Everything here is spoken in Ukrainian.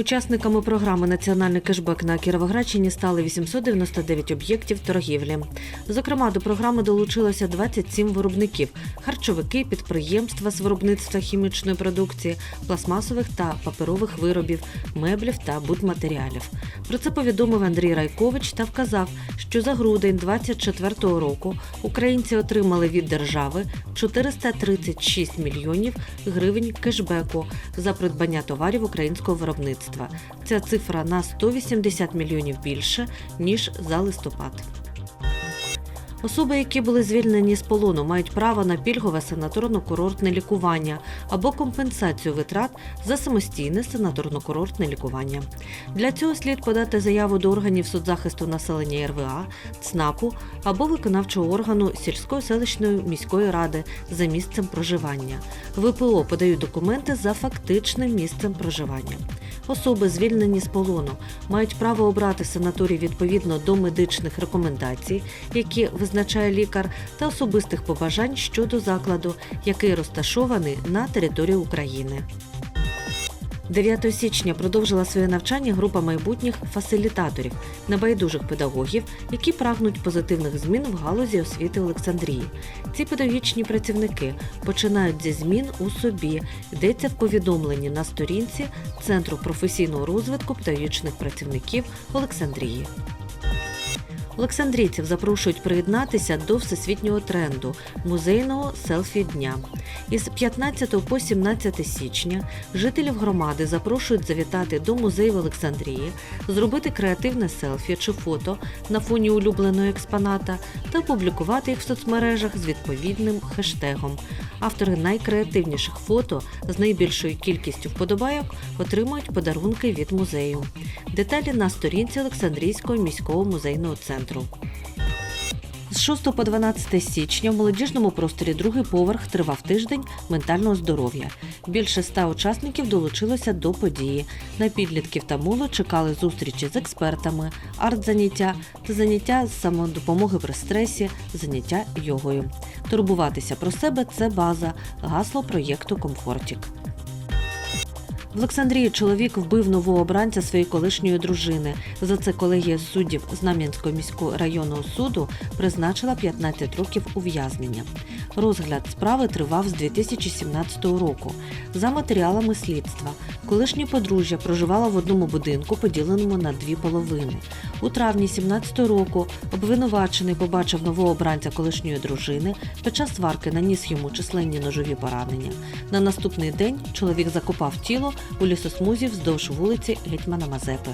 Учасниками програми Національний кешбек на Кіровоградщині стали 899 об'єктів торгівлі. Зокрема, до програми долучилося 27 виробників: харчовики, підприємства з виробництва хімічної продукції, пластмасових та паперових виробів, меблів та будматеріалів. Про це повідомив Андрій Райкович та вказав, що за грудень 2024 року українці отримали від держави 436 мільйонів гривень кешбеку за придбання товарів українського виробництва. Ця цифра на 180 мільйонів більше ніж за листопад. Особи, які були звільнені з полону, мають право на пільгове санаторно-курортне лікування або компенсацію витрат за самостійне санаторно-курортне лікування. Для цього слід подати заяву до органів соцзахисту населення РВА, ЦНАПу або виконавчого органу сільської селищної міської ради за місцем проживання. ВПО подають документи за фактичним місцем проживання. Особи, звільнені з полону, мають право обрати санаторій відповідно до медичних рекомендацій, які визначає лікар, та особистих побажань щодо закладу, який розташований на території України. 9 січня продовжила своє навчання група майбутніх фасилітаторів, небайдужих педагогів, які прагнуть позитивних змін в галузі освіти Олександрії. Ці педагогічні працівники починають зі змін у собі. Йдеться в повідомленні на сторінці Центру професійного розвитку педагогічних працівників Олександрії. Олександрійців запрошують приєднатися до всесвітнього тренду музейного селфі дня. Із 15 по 17 січня жителів громади запрошують завітати до музею в Олександрії, зробити креативне селфі чи фото на фоні улюбленого експоната та опублікувати їх в соцмережах з відповідним хештегом. Автори найкреативніших фото з найбільшою кількістю вподобайок отримують подарунки від музею. Деталі на сторінці Олександрійського міського музейного центру. З 6 по 12 січня в молодіжному просторі другий поверх тривав тиждень ментального здоров'я. Більше ста учасників долучилося до події. На підлітків та молодь чекали зустрічі з експертами, арт-заняття та заняття з самодопомоги при стресі, заняття йогою. Турбуватися про себе це база, гасло проєкту Комфортік. В Олександрії чоловік вбив нового обранця своєї колишньої дружини. За це колегія суддів Знам'янського міського районного суду призначила 15 років ув'язнення. Розгляд справи тривав з 2017 року. За матеріалами слідства, колишнє подружжя проживало в одному будинку, поділеному на дві половини. У травні 17 року обвинувачений побачив нового обранця колишньої дружини. Під час сварки наніс йому численні ножові поранення. На наступний день чоловік закопав тіло у лісосмузі вздовж вулиці Гетьмана Мазепи.